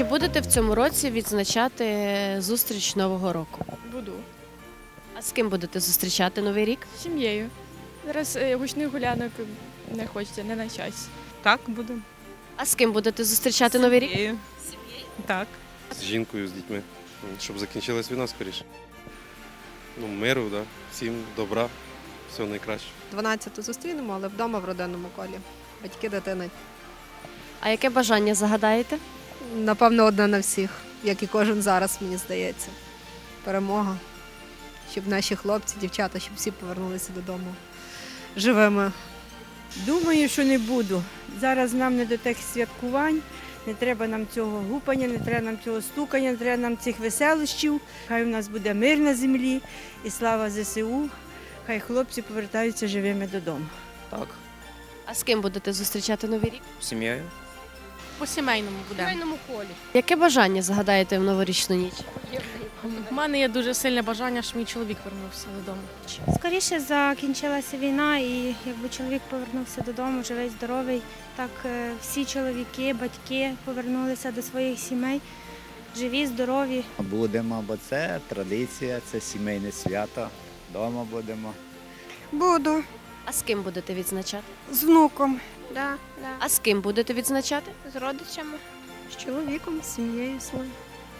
Чи будете в цьому році відзначати зустріч Нового року? Буду. А з ким будете зустрічати Новий рік? З сім'єю. Зараз е, гучних гулянок не хочеться, не на часі. Так, буду. А з ким будете зустрічати Новий рік? Сім'єю. Так. з жінкою, з дітьми, щоб закінчилась війна скоріше. Ну, миру, да. всім добра, всього найкращого. 12 зустрінемо, але вдома в родинному колі. Батьки дитини. А яке бажання загадаєте? Напевно, одне на всіх, як і кожен зараз, мені здається. Перемога. Щоб наші хлопці, дівчата, щоб всі повернулися додому живими. Думаю, що не буду. Зараз нам не до тих святкувань, не треба нам цього гупання, не треба нам цього стукання, не треба нам цих веселощів. Хай у нас буде мир на землі і слава ЗСУ. Хай хлопці повертаються живими додому. Так, А з ким будете зустрічати Новий рік? сім'єю. По сімейному буде. колі. Яке бажання загадаєте в новорічну ніч? У мене є дуже сильне бажання, щоб мій чоловік вернувся додому. Скоріше закінчилася війна, і якби чоловік повернувся додому, живий, здоровий, так е, всі чоловіки, батьки повернулися до своїх сімей, живі, здорові. Будемо, бо це традиція, це сімейне свято. Дома будемо. Буду А з ким будете відзначати? з внуком. Да, да. А з ким будете відзначати? З родичами. З чоловіком, з сім'єю своєю.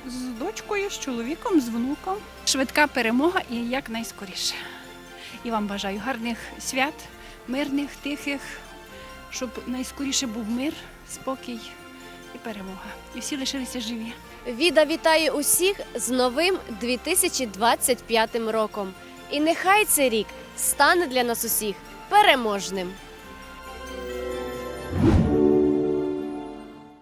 З дочкою, з чоловіком, з внуком. Швидка перемога і якнайскоріше. І вам бажаю гарних свят, мирних, тихих, щоб найскоріше був мир, спокій і перемога. І всі лишилися живі. Віда вітає усіх з новим 2025 роком. І нехай цей рік стане для нас усіх переможним.